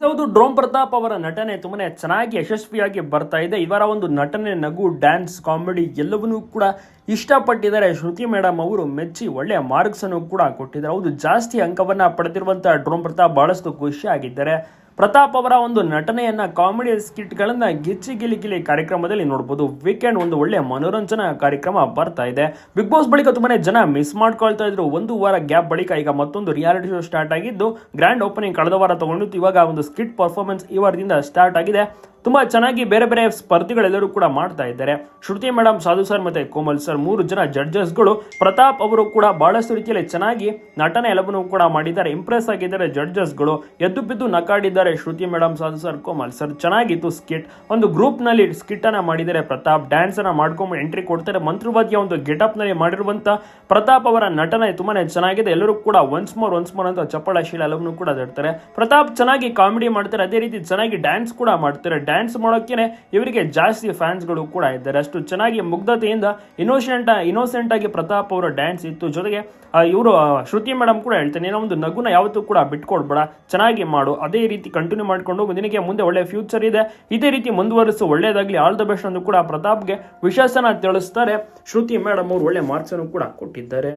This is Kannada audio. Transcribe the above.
ಹೌದು ಡ್ರೋಮ್ ಪ್ರತಾಪ್ ಅವರ ನಟನೆ ತುಂಬಾನೇ ಚೆನ್ನಾಗಿ, ಯಶಸ್ವಿಯಾಗಿ ಬರ್ತಾ ಇದೆ. ಇವರ ಒಂದು ನಟನೆ, ನಗು, ಡ್ಯಾನ್ಸ್, ಕಾಮಿಡಿ ಎಲ್ಲವನ್ನೂ ಕೂಡ ಇಷ್ಟಪಟ್ಟಿದ್ದಾರೆ. ಶ್ರುತಿ ಮೇಡಮ್ ಅವರು ಮೆಚ್ಚಿ ಒಳ್ಳೆಯ ಮಾರ್ಕ್ಸ್ ಅನ್ನು ಕೂಡ ಕೊಟ್ಟಿದ್ದಾರೆ. ಹೌದು, ಜಾಸ್ತಿ ಅಂಕವನ್ನ ಪಡೆದಿರುವಂತಹ ಡ್ರೋಮ್ ಪ್ರತಾಪ್ ಬಹಳಷ್ಟು ಖುಷಿಯಾಗಿದ್ದಾರೆ. ಪ್ರತಾಪ್ ಅವರ ಒಂದು ನಟನೆಯನ್ನ ಕಾಮಿಡಿ ಸ್ಕಿಟ್ಗಳನ್ನ ಗಿಚ್ಚಿ ಗಿಲಿ ಗಿಲಿ ಕಾರ್ಯಕ್ರಮದಲ್ಲಿ ನೋಡಬಹುದು ವೀಕೆಂಡ್ ಒಂದು ಒಳ್ಳೆ ಮನೋರಂಜನಾ ಕಾರ್ಯಕ್ರಮ ಬರ್ತಾ ಇದೆ. ಬಿಗ್ ಬಾಸ್ ಬಳಿಕ ತುಂಬಾನೇ ಜನ ಮಿಸ್ ಮಾಡ್ಕೊಳ್ತಾ ಇದ್ರು. ಒಂದು ವಾರ ಗ್ಯಾಪ್ ಬಳಿಕ ಈಗ ಮತ್ತೊಂದು ರಿಯಾಲಿಟಿ ಶೋ ಸ್ಟಾರ್ಟ್ ಆಗಿದ್ದು ಗ್ರ್ಯಾಂಡ್ ಓಪನಿಂಗ್ ಕಳೆದ ವಾರ ತಗೊಂಡಿತ್ತು ಇವಾಗ ಒಂದು ಸ್ಕಿಟ್ ಪರ್ಫಾರ್ಮೆನ್ಸ್ ಈ ವಾರದಿಂದ ಸ್ಟಾರ್ಟ್ ಆಗಿದೆ. ತುಂಬಾ ಚೆನ್ನಾಗಿ ಬೇರೆ ಬೇರೆ ಸ್ಪರ್ಧಿಗಳೆಲ್ಲರೂ ಕೂಡ ಮಾಡ್ತಾ ಇದ್ದಾರೆ. ಶ್ರುತಿ ಮೇಡಮ್ ಸಾಧು ಸರ್ ಮತ್ತೆ ಕೋಮಲ್ ಸರ್ ಮೂರು ಜನ ಜಡ್ಜಸ್ಗಳು. ಪ್ರತಾಪ್ ಅವರು ಕೂಡ ಬಹಳಷ್ಟು ರೀತಿಯಲ್ಲಿ ಚೆನ್ನಾಗಿ ನಟನೆ ಎಲ್ಲವನ್ನೂ ಕೂಡ ಮಾಡಿದ್ದಾರೆ. ಇಂಪ್ರೆಸ್ ಆಗಿದ್ದಾರೆ ಜಡ್ಜಸ್ಗಳು. ಎದ್ದು ಬಿದ್ದು ನಕಾಡಿದ್ದಾರೆ Shruti madam Sadhu sir, Komal sir. ಚೆನ್ನಾಗಿತ್ತು ಸ್ಕಿಟ್ ಒಂದು ಗ್ರೂಪ್ನಲ್ಲಿ ಸ್ಕಿಟ್ ಅನ್ನ ಮಾಡಿದ್ದಾರೆ ಪ್ರತಾಪ್. ಡ್ಯಾನ್ಸ್ ಅನ್ನ ಮಾಡ್ಕೊಂಡು ಎಂಟ್ರಿ ಕೊಡ್ತಾರೆ. ಮಂತ್ರವಾದಿಯ ಒಂದು ಗೆಟಪ್ನಲ್ಲಿ ನಲ್ಲಿ ಮಾಡಿರುವಂತ ಪ್ರತಾಪ್ ಅವರ ನಟನೆ ತುಂಬಾನೇ ಚೆನ್ನಾಗಿದೆ. ಎಲ್ಲರೂ ಕೂಡ ಒನ್ಸ್ ಮೋರ್ ಒನ್ಸ್ ಮೋರ್ ಅಂತ ಚಪ್ಪಳ ಶೀಲ ಎಲ್ಲವನ್ನೂ ಕೂಡ ತಡ್ತಾರೆ ಪ್ರತಾಪ್ ಚೆನ್ನಾಗಿ ಕಾಮಿಡಿ ಮಾಡ್ತಾರೆ. ಅದೇ ರೀತಿ ಚೆನ್ನಾಗಿ ಡ್ಯಾನ್ಸ್ ಕೂಡ ಮಾಡ್ತಾರೆ. ಡ್ಯಾನ್ಸ್ ಮಾಡೋಕ್ಕೇನೆ ಇವರಿಗೆ ಜಾಸ್ತಿ ಫ್ಯಾನ್ಸ್ಗಳು ಕೂಡ ಇದ್ದಾರೆ. ಅಷ್ಟು ಚೆನ್ನಾಗಿ ಮುಗ್ಧತೆಯಿಂದ ಇನೋಸೆಂಟ್ ಇನೋಸೆಂಟ್ ಆಗಿ ಪ್ರತಾಪ್ ಅವರ ಡ್ಯಾನ್ಸ್ ಇತ್ತು. ಜೊತೆಗೆ ಇವರು ಶ್ರುತಿ ಮೇಡಮ್ ಕೂಡ ಹೇಳ್ತಾರೆ ಏನೋ ಒಂದು ನಗುನ ಯಾವತ್ತೂ ಕೂಡ ಬಿಟ್ಕೊಡ್ಬೇಡ, ಚೆನ್ನಾಗಿ ಮಾಡು, ಅದೇ ರೀತಿ ಕಂಟಿನ್ಯೂ ಮಾಡಿಕೊಂಡು ದಿನಕ್ಕೆ ಮುಂದೆ ಒಳ್ಳೆ ಫ್ಯೂಚರ್ ಇದೆ, ಇದೇ ರೀತಿ ಮುಂದುವರಿಸು ಒಳ್ಳೆಯದಾಗಲಿ ಆಲ್ ದ ಬೆಸ್ಟ್ ಅಂದು ಕೂಡ ಪ್ರತಾಪ್ಗೆ ವಿಶ್ವಾಸನ ತಿಳಿಸ್ತಾರೆ. ಶ್ರುತಿ ಮೇಡಮ್ ಅವರು ಒಳ್ಳೆ ಮಾರ್ಕ್ಸ್ ಅನ್ನು ಕೂಡ ಕೊಟ್ಟಿದ್ದಾರೆ.